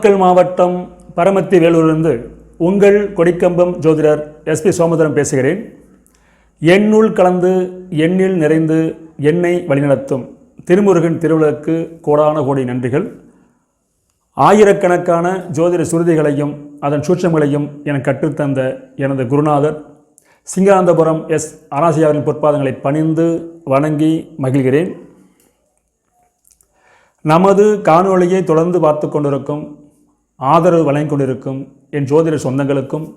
நாமக்கல் மாவட்டம் பரமத்தி வேலூரிலிருந்து உங்கள் கொடிக்கம்பம் ஜோதிடர் எஸ்பி சோமதரம் பேசுகிறேன். எண்ணுள் கலந்து எண்ணில் நிறைந்து எண்ணெய் வழிநடத்தும் திருமுருகன் திருவிழாக்கு கோடான கோடி நன்றிகள். ஆயிரக்கணக்கான ஜோதிட சுருதிகளையும் அதன் சூட்சங்களையும் எனக்கு கற்றுத்தந்த எனது குருநாதர் சிங்கானந்தபுரம் எஸ் அனாசியாவின் பொற்பாதங்களை பணிந்து வணங்கி மகிழ்கிறேன். நமது காணொளியை தொடர்ந்து பார்த்து கொண்டிருக்கும் ஆதரவு வழங்கிக் கொண்டிருக்கும் என் ஜோதிட சொந்தங்களுக்கும்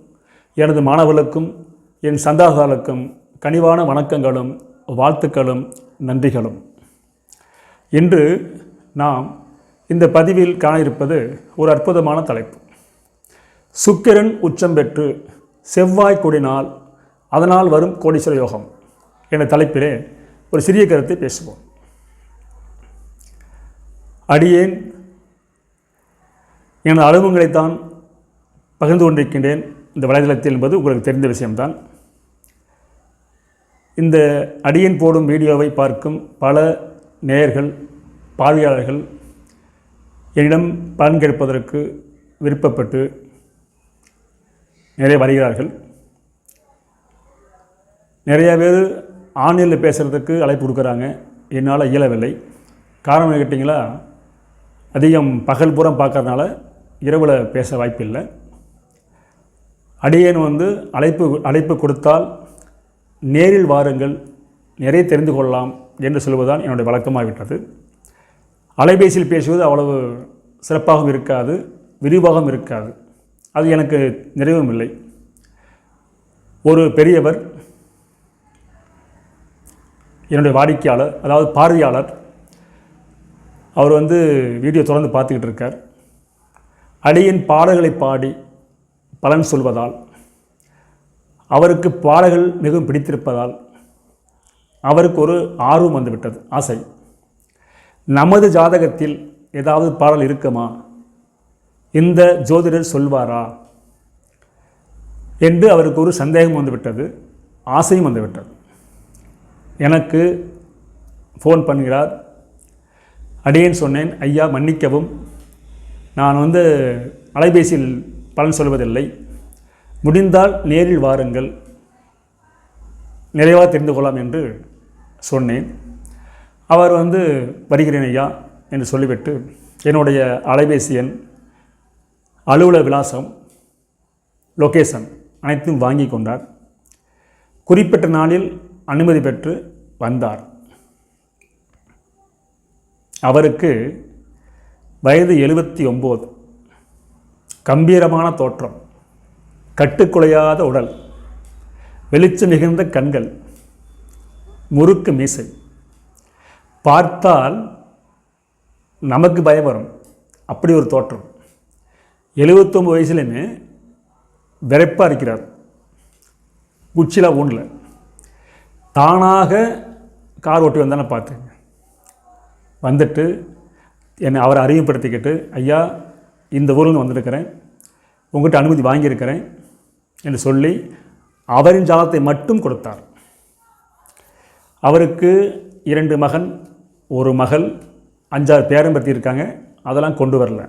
எனது மாணவர்களுக்கும் என் சந்தாதாரர்களுக்கும் கனிவான வணக்கங்களும் வாழ்த்துக்களும் நன்றிகளும். இன்று நாம் இந்த பதிவில் காண இருப்பது ஒரு அற்புதமான தலைப்பு. சுக்கிரன் உச்சம் பெற்று செவ்வாய் கூடினால் அதனால் வரும் கோடீஸ்வர யோகம் என்ற தலைப்பிலே ஒரு சிறிய கருத்தை பேசுவோம். அடியேன் எனது அனுபவங்களைத்தான் பகிர்ந்து கொண்டிருக்கின்றேன். இந்த வலைதளத்தில் என்பது உங்களுக்கு தெரிந்த விஷயம்தான். இந்த அடியின் போடும் வீடியோவை பார்க்கும் பல நேயர்கள் பார்வையாளர்கள் என்னிடம் பலன் கேட்பதற்கு விருப்பப்பட்டு நிறைய வருகிறார்கள். நிறைய பேர் ஆன்லைனில் பேசுகிறதுக்கு அழைப்பு கொடுக்குறாங்க. என்னால் இயலவில்லை. காரணம் கேட்டிங்களா? அதிகம் பகல் பூரம் பார்க்கறதுனால இரவில் பேச வாய்ப்பில்லை. அடியேன் வந்து அழைப்பு அழைப்பு கொடுத்தால் நேரில் வாருங்கள் நிறைய தெரிந்து கொள்ளலாம் என்று சொல்வதுதான் என்னுடைய வழக்கமாகிவிட்டது. அலைபேசியில் பேசுவது அவ்வளவு சிறப்பாகவும் இருக்காது விரிவாகவும் இருக்காது. அது எனக்கு நிறைவும் இல்லை. ஒரு பெரியவர் என்னுடைய வாடிக்கையாளர் அதாவது பார்வையாளர் அவர் வந்து வீடியோ தொடர்ந்து பார்த்துக்கிட்டு இருக்கார். அடியின் பாடல்களை பாடி பலன் சொல்வதால் அவருக்கு பாடல்கள் மிகவும் பிடித்திருப்பதால் அவருக்கு ஒரு ஆர்வம் வந்துவிட்டது ஆசை. நமது ஜாதகத்தில் ஏதாவது பாடல் இருக்குமா? இந்த ஜோதிடர் சொல்வாரா? என்று அவருக்கு ஒரு சந்தேகம் வந்துவிட்டது ஆசையும் வந்துவிட்டது. எனக்கு ஃபோன் பண்ணுகிறார். அடியேன் சொன்னேன் ஐயா மன்னிக்கவும். நான் வந்து அலைபேசியில் பலன் சொல்வதில்லை. முடிந்தால் நேரில் வாருங்கள். நிறைவாக தெரிந்து கொள்ளலாம் என்று சொன்னேன். அவர் வந்து வருகிறேன் ஐயா என்று சொல்லிவிட்டு என்னுடைய அலைபேசி எண் அலுவலக விலாசம் லொக்கேஷன் அனைத்தும் வாங்கி கொண்டார். குறிப்பிட்ட நாளில் அனுமதி பெற்று வந்தார். அவருக்கு வயது எழுபத்தி ஒம்பது. கம்பீரமான தோற்றம். கட்டுக்குலையாத உடல். வெளிச்சம் மிகுந்த கண்கள். முறுக்கு மீசை. பார்த்தால் நமக்கு பயம் வரும். அப்படி ஒரு தோற்றம். எழுபத்தொம்பது வயசுலையுமே விரைப்பாக இருக்கிறார். குச்சிலாம் ஊனில் தானாக கார் ஓட்டி வந்தானே பார்த்துங்க வந்துட்டு என்னை அவரை அறிமுகப்படுத்திக்கிட்டு ஐயா இந்த ஊர்லேருந்து வந்திருக்கிறேன். உங்கள்கிட்ட அனுமதி வாங்கியிருக்கிறேன் என்று சொல்லி அவரின் ஜாதத்தை மட்டும் கொடுத்தார். அவருக்கு இரண்டு மகன் ஒரு மகள் அஞ்சாறு பேரம் இருக்காங்க. அதெல்லாம் கொண்டு வரல.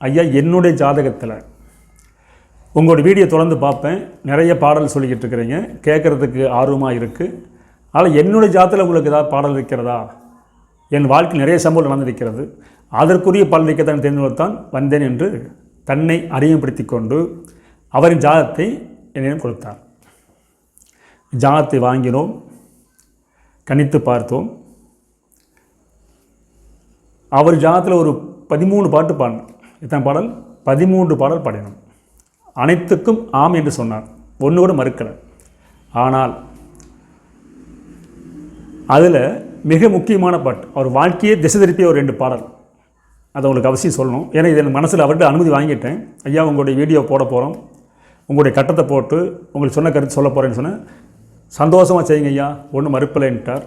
ஐயா என்னுடைய ஜாதகத்தில் உங்களோட வீடியோ தொடர்ந்து பார்ப்பேன். நிறைய பாடல் சொல்லிக்கிட்டு இருக்கிறீங்க. கேட்குறதுக்கு ஆர்வமாக இருக்குது ஆனால் என்னுடைய ஜாதத்தில் உங்களுக்கு ஏதாவது பாடல் இருக்கிறதா? என் வாழ்க்கை நிறைய சம்பவம் நடந்திருக்கிறது அதற்குரிய பலனைக்கு தான் தெரிந்து தெரிந்துதான் வந்தேன் என்று தன்னை அறிமுகப்படுத்தி கொண்டு அவரின் ஜாதத்தை என்னிடம் கொடுத்தார். ஜாதத்தை வாங்கினோம் கணித்து பார்த்தோம். அவர் ஜாதத்தில் ஒரு பதிமூணு பாட்டு பாடினார். எத்தனை பாடல்? பதிமூன்று பாடல் பாடினோம். அனைத்துக்கும் ஆம் என்று சொன்னார். ஒன்று கூட மறுக்கலை. ஆனால் அதில் மிக முக்கியமான பாட்டு அவர் வாழ்க்கையே திசை திருப்பிய ஒரு ரெண்டு பாடல். அதை உங்களுக்கு அவசியம் சொல்லணும். ஏன்னா இது என் மனசில் அவர்கிட்ட அனுமதி வாங்கிட்டேன். ஐயா உங்களுடைய வீடியோ போட போகிறோம் உங்களுடைய கட்டத்தை போட்டு உங்களுக்கு சொன்ன கருத்து சொல்ல போகிறேன்னு சொன்னேன். சந்தோஷமாக செய்யுங்க ஐயா. ஒன்றும் மறுப்பில்லைன்ட்டார்.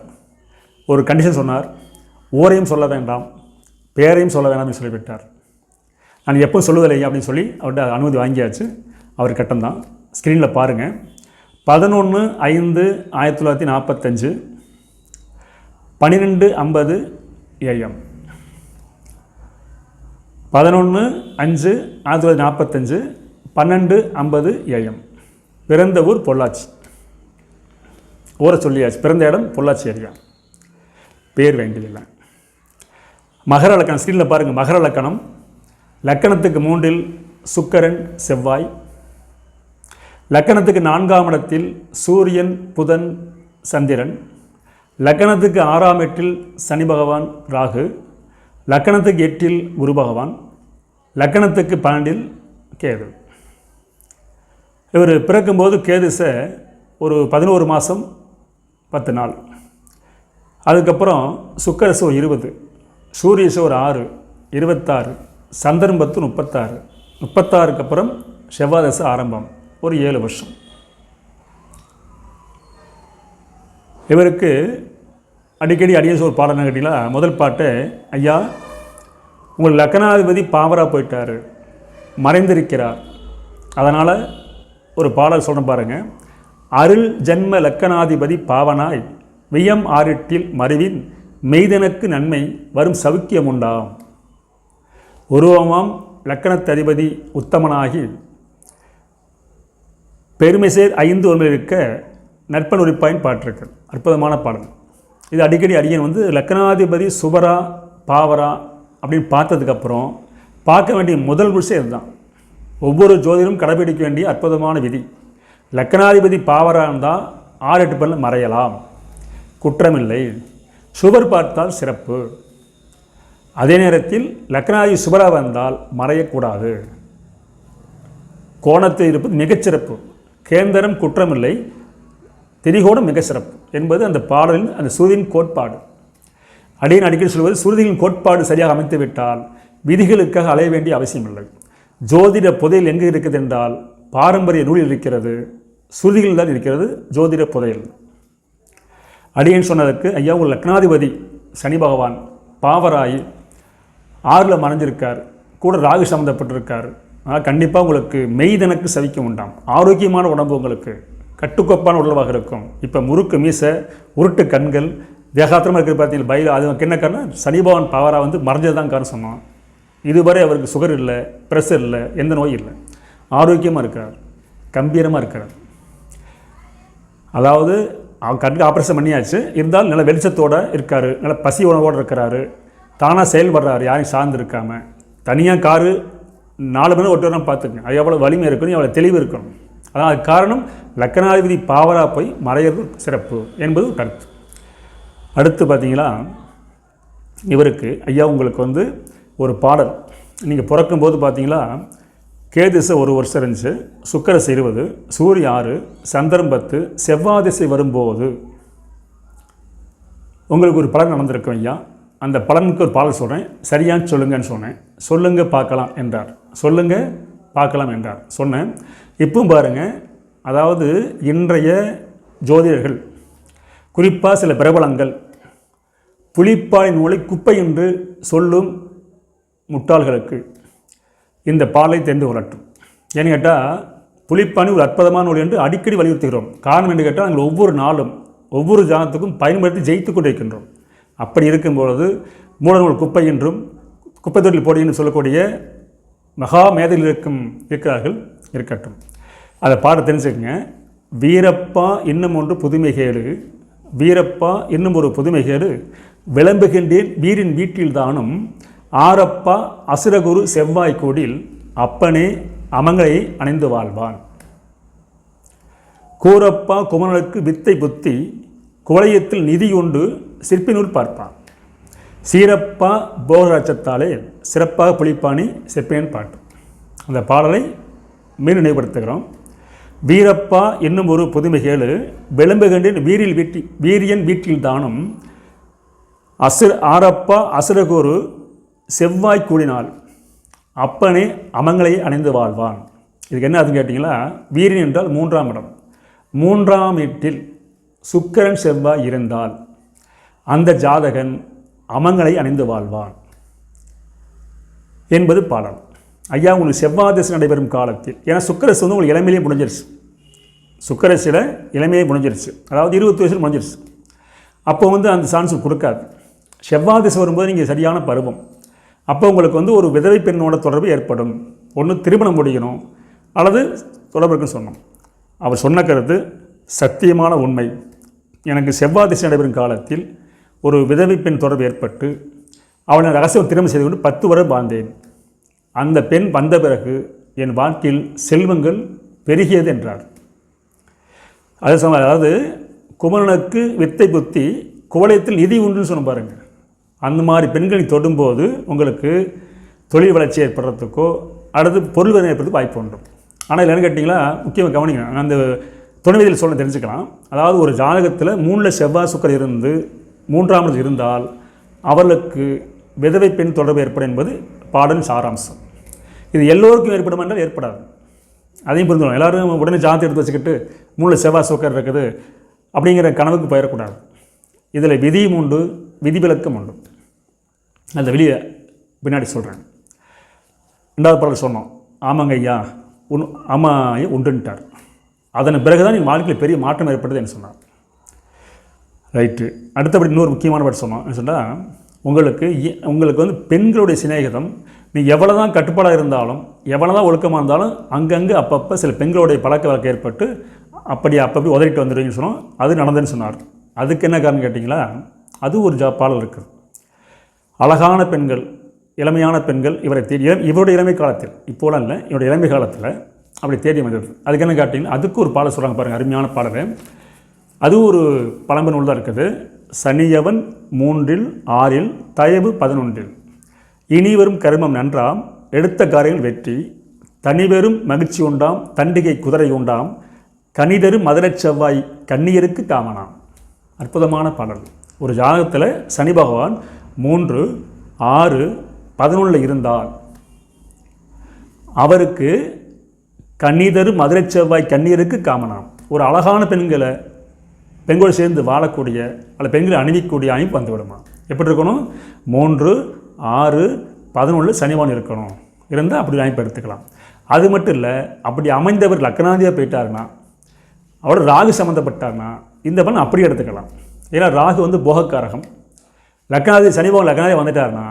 ஒரு கண்டிஷன் சொன்னார். ஊரையும் சொல்ல வேண்டாம். பேரையும் சொல்ல வேண்டாம்னு சொல்லிவிட்டார். நான் எப்போ சொல்லுவதில்லை அப்படின்னு சொல்லி அவர்கிட்ட அனுமதி வாங்கியாச்சு. அவர் கட்டம் தான். ஸ்க்ரீனில் பாருங்கள் பதினொன்று ஐந்து ஆயிரத்தி தொள்ளாயிரத்தி நாற்பத்தஞ்சு பன்னிரெண்டு ஐம்பது ஏஎம் பதினொன்று அஞ்சு ஆயிரத்தி தொள்ளாயிரத்தி நாற்பத்தஞ்சு பன்னெண்டு ஐம்பது ஏஎம். பிறந்த ஊர் பொள்ளாச்சி. ஊரை சொல்லியாச்சு. பிறந்த இடம் பொள்ளாச்சி ஏரியா. பேர் வேண்டியதில்லை மகர லக்கணம் ஸ்க்ரீனில் பாருங்கள் மகர லக்கணம் லக்கணத்துக்கு மூன்றில் சுக்கரன் செவ்வாய். லக்கணத்துக்கு நான்காம் இடத்தில் சூரியன் புதன் சந்திரன். லக்கணத்துக்கு ஆறாம் எட்டில் சனி பகவான் ராகு. லக்கணத்துக்கு எட்டில் குரு பகவான் லக்கணத்துக்கு பன்னெண்டில் கேது. இவர் பிறக்கும்போது கேதுச ஒரு பதினோரு மாதம் பத்து நாள். அதுக்கப்புறம் சுக்கரசு ஒரு இருபது சூரியசு ஒரு ஆறு இருபத்தாறு சந்திரன் பத்து முப்பத்தாறு முப்பத்தாறுக்கு அப்புறம் செவ்வாதச ஆரம்பம் ஒரு ஏழு வருஷம். இவருக்கு அடிக்கடி அடியேசு ஒரு பாடல் கேட்டீங்களா? முதல் பாட்டு ஐயா உங்கள் லக்கணாதிபதி பாவராக போயிட்டார் மறைந்திருக்கிறார். அதனால் ஒரு பாடல் சொல்கிறேன் பாருங்கள் அருள் ஜென்ம லக்கணாதிபதி பாவனாய் வியம் ஆறிட்டில் மறைவின் மெய்தனுக்கு நன்மை வரும் சவுக்கியம் உண்டாம். உருவமாம் லக்கணத்ததிபதி உத்தமனாகி பெருமை சேர் ஐந்து ஒன்றில் இருக்க நற்பன் உரிப்பாயின் பாட்டிருக்கு. அற்புதமான பாடல். இது அடிக்கடி அடியன் வந்து லக்னாதிபதி சுபரா பாவரா அப்படின்னு பார்த்ததுக்கப்புறம் பார்க்க வேண்டிய முதல் விஷயம் இதுதான். ஒவ்வொரு ஜோதிடரும் கடைபிடிக்க வேண்டிய அற்புதமான விதி. லக்னாதிபதி பாவரா இருந்தால் ஆறு எட்டு பல்ல மறையலாம். குற்றமில்லை. சுபர் பார்த்தால் சிறப்பு. அதே நேரத்தில் லக்னாதிபதி சுபரா வந்தால் மறையக்கூடாது. கோணத்தில் இருப்பது மிகச்சிறப்பு. கேந்திரம் குற்றமில்லை. திரிகோணம் மிக சிறப்பு என்பது அந்த பாடலின் அந்த சுருதியின் கோட்பாடு. அடியன் அடிக்கடி சொல்வது சுருதியின் கோட்பாடு சரியாக அமைத்துவிட்டால் விதிகளுக்காக அலைய வேண்டிய அவசியமில்லை. ஜோதிட புதையல் எங்கே இருக்குது என்றால் பாரம்பரிய நூலில் இருக்கிறது சுருதிகள் தான் இருக்கிறது ஜோதிட புதையல். அடியன் சொன்னதற்கு ஐயா உங்கள் லக்னாதிபதி சனி பகவான் பாவராயி ஆறில் மறைஞ்சிருக்கார் கூட ராகு சம்மந்தப்பட்டிருக்கார் ஆனால் கண்டிப்பாக உங்களுக்கு மெய்தனுக்கு சவிக்க உண்டாம் ஆரோக்கியமான உடம்பு உங்களுக்கு கட்டுக்கோப்பான உள்ளவாக இருக்கும். இப்போ முறுக்கு மீசை உருட்டு கண்கள் வேகாத்திரமாக இருக்கிற பார்த்தீங்கன்னா பயில் அது என்ன காரணம்? சனிபவன் பவராக வந்து மறைஞ்சது தான் காரணம் சொன்னோம் இதுவரை அவருக்கு சுகர் இல்லை ப்ரெஷர் இல்லை எந்த நோயும் இல்லை. ஆரோக்கியமாக இருக்கிறார். கம்பீரமாக இருக்கிறார். அதாவது அவன் கண்ணுக்கு ஆப்ரேஷன் பண்ணியாச்சு. இருந்தாலும் நல்ல வெளிச்சத்தோடு இருக்கார். நல்ல பசி உணவோடு இருக்கிறாரு. தானாக செயல்படுறாரு. யாரையும் சார்ந்து இருக்காமல் தனியாக காரு நாலு மணி ஒட்டு வரணும் பார்த்துக்கங்க. அது எவ்வளோ வலிமை இருக்கணும் எவ்வளோ தெளிவு இருக்கணும். அதான் அதுக்கு காரணம் லக்கணாதிபதி பாவரா போய் மறையிறது சிறப்பு என்பது ஒரு கருத்து. அடுத்து பார்த்தீங்களா இவருக்கு ஐயா உங்களுக்கு வந்து ஒரு பாடல். நீங்கள் பிறக்கும்போது பார்த்தீங்களா கேதிசை ஒரு வருஷம் இருந்துச்சு சுக்கரசு இருபது சூரிய ஆறு சந்திரம் பத்து செவ்வாய் திசை வரும்போது. உங்களுக்கு ஒரு பலன் நடந்திருக்கும் ஐயா. அந்த பலனுக்கு ஒரு பாடல் சொல்கிறேன் சரியான்னு சொல்லுங்கன்னு சொன்னேன். சொல்லுங்கள் பார்க்கலாம் என்றார். சொல்லுங்கள் பார்க்கலாம் என்றார். சொன்னேன். இப்பவும் பாருங்கள் அதாவது இன்றைய ஜோதிடர்கள் குறிப்பாக சில பிரபலங்கள் புலிப்பாலின் நூலை குப்பை என்று சொல்லும் முட்டாள்களுக்கு இந்த பாலை தெரிந்து கொள்ளட்டும். ஏன்னு கேட்டால் புலிப்பாணி ஒரு அற்புதமான நூல் என்று அடிக்கடி வலியுறுத்துகிறோம். காரணம் என்று கேட்டால் நாங்கள் ஒவ்வொரு நாளும் ஒவ்வொரு ஜாதத்துக்கும் பயன்படுத்தி ஜெயித்து கொண்டிருக்கின்றோம். அப்படி இருக்கும்பொழுது மூலநூல் குப்பை என்றும் குப்பை தொட்டில் போடி என்று சொல்லக்கூடிய மகா மேதையில் இருக்கும் இருக்கிறார்கள் இருக்கட்டும். அதை பாட தெரிஞ்சுக்கங்க. வீரப்பா இன்னும் ஒன்று புதுமை கேடு. வீரப்பா இன்னும் ஒரு புதுமை கேடு. விளம்புகின்றேன் வீரின் வீட்டில் தானும். ஆரப்பா அசுரகுரு செவ்வாய் கோடில் அப்பனே அமங்களை அணைந்து வாழ்வான். கூரப்பா குமரனுக்கு வித்தை புத்தி குவளையத்தில் நிதி சிற்பினுள் பார்ப்பான். சீரப்பா போகராட்சத்தாலே சிறப்பாக புளிப்பாணி செப்பேன் பாட்டு. அந்த பாடலை மீண்டும் நினைவுபடுத்துகிறோம். வீரப்பா என்னும் ஒரு புதுமை கேளு விளம்புகின்றேன் வீரில் வீட்டி வீரியன் வீட்டில் தானும். அசுர ஆரப்பா அசுரகோரு செவ்வாய் கூடினால் அப்பனே அமங்களை அணிந்து வாழ்வான். இதுக்கு என்ன அதுன்னு கேட்டிங்களா? வீரியன் என்றால் மூன்றாம் இடம். மூன்றாம் வீட்டில் சுக்கிரன் செவ்வாய் இருந்தால் அந்த ஜாதகன் அமங்களை அணிந்து வாழ்வான் என்பது பாடல். ஐயா உங்களுக்கு செவ்வாதசை நடைபெறும் காலத்தில் ஏன்னா சுக்கரசு வந்து உங்களுக்கு இளமையிலே முடிஞ்சிருச்சு. சுக்கரசில் இளமையே முடிஞ்சிருச்சு. அதாவது இருபத்தி வயசில் முடிஞ்சிருச்சு. அப்போ வந்து அந்த சான்ஸ் கொடுக்காது. செவ்வாதசை வரும்போது நீங்கள் சரியான பருவம். அப்போ உங்களுக்கு வந்து ஒரு விதவை பெண்ணோட தொடர்பு ஏற்படும். ஒன்று திருமணம் முடிக்கணும் அல்லது தொடர்பு இருக்குன்னு சொன்னோம். அவர் சொன்ன கருத்து சத்தியமான உண்மை. எனக்கு செவ்வாய் திசை நடைபெறும் காலத்தில் ஒரு விதவை பெண் தொடர்பு ஏற்பட்டு அவளை ரகசியம் திருமணம் செய்து கொண்டு பத்து வருடம் வாழ்ந்தேன். அந்த பெண் வந்த பிறகு என் வாழ்க்கையில் செல்வங்கள் பெருகியது என்றார். அதே சமயம் அதாவது குமரனுக்கு வித்தை புத்தி குவளையத்தில் நிதி உண்டுன்னு சொன்ன பாருங்கள் அந்த மாதிரி பெண்களை தொடும்போது உங்களுக்கு தொழில் வளர்ச்சி ஏற்படுறதுக்கோ அடுத்து பொருள் வரை ஏற்படுறதுக்கு வாய்ப்பு உண்டு. ஆனால் இதில் என்ன கேட்டிங்களா? முக்கியமாக கவனிக்கணும் அந்த துணைவிதியில் சொல்ல தெரிஞ்சுக்கலாம். அதாவது ஒரு ஜாதகத்தில் மூணில் செவ்வாய் சுக்கர் இருந்து மூன்றாமது இருந்தால் அவர்களுக்கு விதவை பெண் தொடர்பு ஏற்படும் என்பது பாடல் சாராம்சம். இது எல்லோருக்கும் ஏற்படும் என்றால் ஏற்படாது. அதையும் புரிஞ்சுக்கணும் எல்லோரும் உடனே ஜாதி எடுத்து வச்சுக்கிட்டு மூணில் செவ்வாய் சோக்கர் இருக்குது அப்படிங்கிற கனவுக்கு போயிடக்கூடாது. இதில் விதியும் உண்டு விதிவிலக்கம் உண்டு. அந்த வெளியே பின்னாடி சொல்கிறேன் ரெண்டாவது பாடல் சொன்னோம். ஆமாங்க ஐயா உன் ஆமாம் ஐயா உண்டுன்ட்டார். அதன் பிறகு தான் என் வாழ்க்கையில் பெரிய மாற்றம் ஏற்பட்டது என்று சொன்னார். ரைட்டு அடுத்தபடி இன்னொரு முக்கியமான பாட்டு சொன்னோம் சொன்னால் உங்களுக்கு இ- உங்களுக்கு வந்து பெண்களுடைய சிநேகிதம் நீ எவ்வளோ தான் கட்டுப்பாடாக இருந்தாலும் எவ்வளோ தான் ஒழுக்கமாக இருந்தாலும் அங்கங்கே அப்பப்போ சில பெண்களுடைய பழக்க வழக்கம் ஏற்பட்டு அப்படி அப்பப்போ உதறிட்டு வந்துடுவீங்கன்னு சொன்னோம். அது நடந்ததுன்னு சொன்னார். அதுக்கு என்ன காரணம் கேட்டிங்களா? அது ஒரு ஜா பாடல் இருக்குது அழகான பெண்கள் இளமையான பெண்கள் இவரை தேடி இளம் இவருடைய இளமை காலத்தில் இப்போலாம் இல்லை இவருடைய இளமை காலத்தில் அப்படி தேடி வந்தது அதுக்கு என்ன காட்டிங்கன்னா அதுக்கு ஒரு பாடல் சொல்கிறாங்க பாருங்கள் அருமையான பாடல். அது ஒரு பழம்பு நூல் தான் இருக்குது. சனியவன் மூன்றில் ஆறில் தயவு பதினொன்றில். இனி வரும் கருமம் நன்றாம் எடுத்த காரியங்கள் வெற்றி. தனிவெறும் மகிழ்ச்சி உண்டாம் தண்டிகை குதிரை உண்டாம். கனிதரும் மதுரை செவ்வாய் கண்ணியருக்கு காமனாம். அற்புதமான பாடல். ஒரு ஜாதகத்தில் சனி பகவான் மூன்று ஆறு பதினொன்றில் இருந்தால் அவருக்கு கன்னிதரு மதுரை செவ்வாய் கண்ணீருக்கு காமனாம். ஒரு அழகான பெண்களை பெண்களோடு சேர்ந்து வாழக்கூடிய அல்ல பெண்களை அணிவிக்கக்கூடிய அமைப்பு வந்து விடுமா எப்படி இருக்கணும் மூன்று ஆறு பதினொன்று சனிவான் இருக்கணும். இருந்தால் அப்படி அமைப்பு எடுத்துக்கலாம். அது மட்டும் இல்லை அப்படி அமைந்தவர் லக்னாதியாக போயிட்டாருன்னா அவர் ராகு சம்மந்தப்பட்டார்னா இந்த பலன் அப்படியே எடுத்துக்கலாம். ஏன்னா ராகு வந்து போகக்காரகம். லக்னாதி சனிபவன் லக்னாதி வந்துட்டார்னா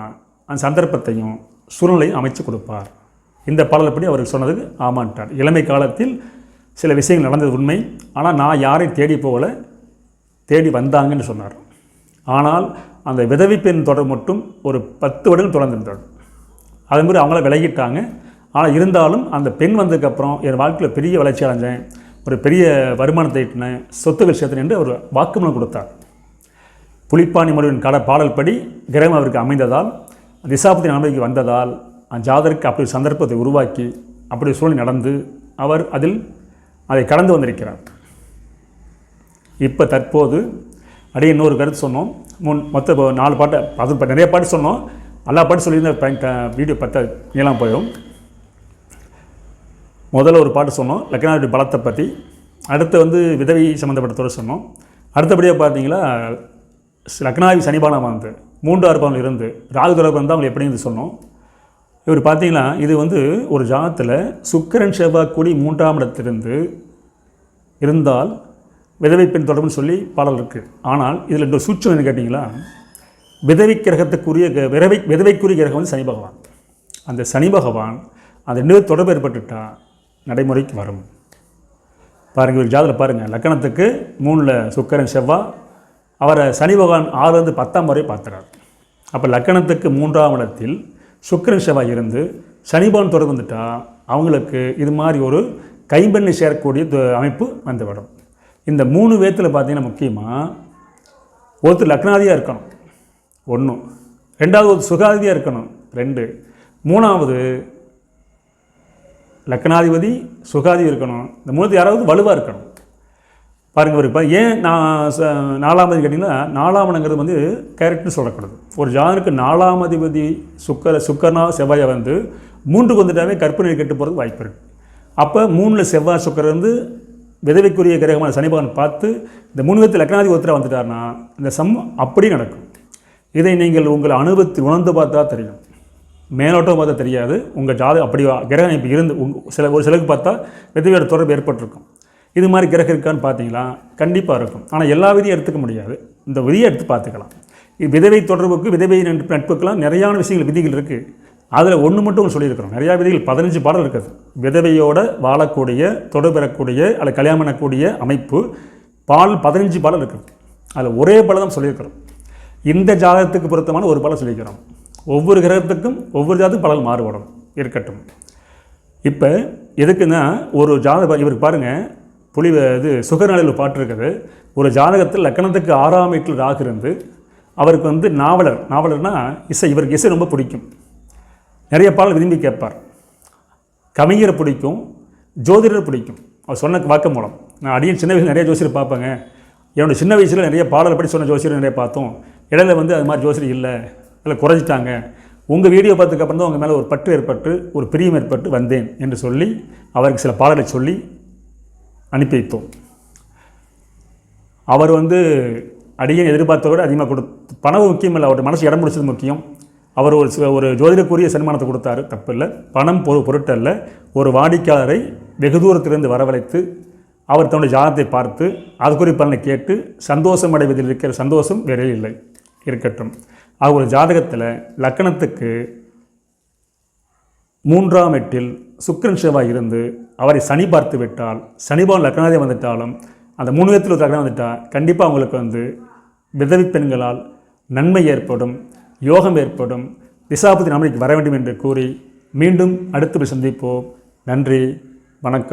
அந்த சந்தர்ப்பத்தையும் சூழ்நிலையும் அமைச்சு கொடுப்பார். இந்த பாடலப்படி அவருக்கு சொன்னதுக்கு ஆமான்ட்டார். இளமை காலத்தில் சில விஷயங்கள் நடந்தது உண்மை. ஆனால் நான் யாரையும் தேடி போகல. தேடி வந்தாங்கன்னு சொன்னார். ஆனால் அந்த விதவி பெண் தொடர் மட்டும் ஒரு பத்து வருடம் தொடர்ந்திருந்தார் அதே மாதிரி அவங்கள விலகிட்டாங்க. ஆனால் இருந்தாலும் அந்த பெண் வந்ததுக்கப்புறம் என் வாழ்க்கையில் பெரிய வளர்ச்சி அடைஞ்சேன். ஒரு பெரிய வருமானத்தை ஈட்டினேன். சொத்துகள் சேர்த்தேன் என்று அவர் வாக்குமூலம் கொடுத்தார். புலிப்பாணி மொழியின் கட பாடல் படி கிரகம் அவருக்கு அமைந்ததால் திசாபதி நம்பிக்கை வந்ததால் அந்த ஜாதருக்கு அப்படி ஒரு சந்தர்ப்பத்தை உருவாக்கி அப்படி சூழ்நிலை நடந்து அவர் அதில் அதை கடந்து வந்திருக்கிறார். இப்போ தற்போது அப்படியே இன்னொரு கருத்து சொன்னோம். முன் மொத்த நாலு பாட்டை அது இப்போ நிறைய பாட்டு சொன்னோம். எல்லா பாட்டு சொல்லியிருந்த வீடியோ பத்த நீளம் போயிடும். முதல்ல ஒரு பாட்டு சொன்னோம் லக்னாவுடைய பலத்தை பற்றி அடுத்து வந்து விதவை சம்மந்தப்பட்டதோடு சொன்னோம். அடுத்தபடியாக பார்த்தீங்களா லக்னாவி சனிபானம் வந்து மூன்று ஆறு இருந்து ராகு தொடர்பு வந்து அவங்க எப்படின்னு சொன்னோம். இவர் பார்த்தீங்கன்னா இது வந்து ஒரு ஜாதத்தில் சுக்கிரன் செவ்வாய் கூடி மூன்றாம் இடத்திலிருந்து இருந்தால் விதவை பெண் தொடர்புன்னு சொல்லி பாடல் இருக்குது ஆனால் இதில் இந்த சூட்சம் என்ன கேட்டிங்களா? விதவை கிரகத்துக்குரிய க- விதவை விதவைக்குரிய கிரகம் வந்து சனி பகவான். அந்த சனி பகவான் அந்த ரெண்டு தொடர்பு ஏற்பட்டுட்டால் நடைமுறைக்கு வரும். பாருங்கள் ஒரு ஜாதத்தில் பாருங்கள் லக்கணத்துக்கு மூணில் சுக்கரன் செவ்வாய் அவரை சனி பகவான் ஆறுலேருந்து பத்தாம் வரை பார்த்துறார் அப்போ லக்கணத்துக்கு மூன்றாம் இடத்தில் சுக்கிரன் செவ்வாய் இருந்து சனி பகவான் தொடர்பு வந்துட்டால் அவங்களுக்கு இது மாதிரி ஒரு கைம்பெண்ணை சேரக்கூடிய அமைப்பு வந்துவிடும் இந்த மூணு பேத்தில் பார்த்தீங்கன்னா முக்கியமாக ஒருத்தர் லக்னாதியாக இருக்கணும். ஒன்று ரெண்டாவது ஒரு சுகாதியாக இருக்கணும். ரெண்டு. மூணாவது லக்னாதிபதி சுகாதி இருக்கணும். இந்த மூணு யாராவது வலுவாக இருக்கணும். பாருங்க ஒரு இப்போ ஏன் நான் ச- நாலாமதி கேட்டிங்கன்னா நாலாமனங்கிறது வந்து கேரக்டர்னு சொல்லக்கூடாது. ஒரு ஜானுக்கு நாலாம் அதிபதி சுக்கர சுக்கரனா செவ்வாயை வந்து மூன்றுக்கு வந்துட்டாவே கற்பனை கெட்டு போகிறதுக்கு வாய்ப்பு இருக்குது அப்போ மூணில் செவ்வாய் சுக்கரன் வந்து விதவைக்குரிய கிரகமான சனிபகவான் பார்த்து இந்த மூணு லக்னாதி ஒருத்தராக வந்துட்டார்னா இந்த சம் அப்படி நடக்கும். இதை நீங்கள் உங்கள் அனுபவத்தில் உணர்ந்து பார்த்தா தெரியும். மேலோட்டம் பார்த்தா தெரியாது. உங்கள் ஜாதகம் அப்படி கிரகம் இப்போ இருந்து சில ஒரு சிலருக்கு பார்த்தா விதவையோட தொடர்பு ஏற்பட்டிருக்கும். இது மாதிரி கிரகம் இருக்கான்னு பார்த்தீங்களா கண்டிப்பாக இருக்கும். ஆனால் எல்லா விதியும் எடுத்துக்க முடியாது. இந்த விதியை எடுத்து பார்த்துக்கலாம். விதவை தொடர்புக்கு விதவை நட்பு- நட்புக்கெல்லாம் நிறையான விஷயங்கள் விதிகள் இருக்குது அதில் ஒன்று மட்டும் ஒன்று சொல்லியிருக்கிறோம். நிறையா விதிகள் பதினஞ்சு பாடல் இருக்குது. விதவையோட வாழக்கூடிய தொடர்பு பெறக்கூடிய அல்ல கல்யாணம் பண்ணக்கூடிய அமைப்பு பால் பதினஞ்சு பாடல் இருக்குது. அதில் ஒரே பாடல் தான் சொல்லியிருக்கிறோம். இந்த ஜாதகத்துக்கு பொருத்தமான ஒரு பாடல் சொல்லியிருக்கிறோம். ஒவ்வொரு கிரகத்துக்கும் ஒவ்வொரு ஜாதகம் பாடல் மாறுபடும் இருக்கட்டும். இப்போ எதுக்குன்னா ஒரு ஜாதக இவருக்கு பாருங்கள் புலி இது சுகர்நாளில் ஒரு பாட்டு இருக்குது. ஒரு ஜாதகத்தில் லக்கணத்துக்கு ஆறாம் வீட்டில் ராகு இருந்து அவருக்கு வந்து நாவலர் நாவலர்னால் இசை இவருக்கு இசை ரொம்ப பிடிக்கும். நிறைய பாடல் விரும்பி கேட்பார். கவிஞரை பிடிக்கும் ஜோதிடர் பிடிக்கும். அவர் சொன்ன வாக்கு மூலம். நான் அடியும் சின்ன வயசில் நிறைய ஜோசியர் பார்ப்பேங்க. என்னோட சின்ன வயசில் நிறைய பாடல் படி சொன்ன ஜோசியர் நிறைய பார்த்தோம். இடையில வந்து அது மாதிரி ஜோசியர் இல்லை. இல்லை குறைஞ்சிட்டாங்க. உங்கள் வீடியோ பார்த்ததுக்கப்புறம் தான் உங்கள் மேலே ஒரு பற்று ஏற்பட்டு ஒரு பிரியம் ஏற்பட்டு வந்தேன் என்று சொல்லி அவருக்கு சில பாடலை சொல்லி அனுப்பி வைத்தோம். அவர் வந்து அடியன் எதிர்பார்த்த விட அதிகமாக கொடு பணம் முக்கியம் இல்லை. அவருடைய மனசு இடம் பிடிச்சது முக்கியம். அவர் ஒரு சி- ஒரு ஜோதிடக்குரிய சன்மானத்தை கொடுத்தாரு. தப்பில்லை. பணம் பொரு பொருட்டல்ல. ஒரு வாடிக்கையாளரை வெகு தூரத்திலிருந்து வரவழைத்து அவர் தன்னுடைய ஜாதகத்தை பார்த்து அதுக்குரிய பலனை கேட்டு சந்தோஷம் அடைவதில் இருக்கிற சந்தோஷம் வேறே இல்லை. இருக்கட்டும். ஆக ஒரு ஜாதகத்தில் லக்கணத்துக்கு மூன்றாம் எட்டில் சுக்கரன் செவ்வாய் இருந்து அவரை சனி பார்த்து விட்டால் சனிபவன் லக்னாதே வந்துட்டாலும் அந்த மூணு விதத்தில் ஒரு லக்னம் வந்துட்டால் கண்டிப்பாக அவங்களுக்கு வந்து விதவி பெண்களால் நன்மை ஏற்படும். யோகம் ஏற்படும். திசாபதி நம்மளுக்கு வர வேண்டும் என்று கூறி மீண்டும் அடுத்து சந்திப்போம். நன்றி. வணக்கம்.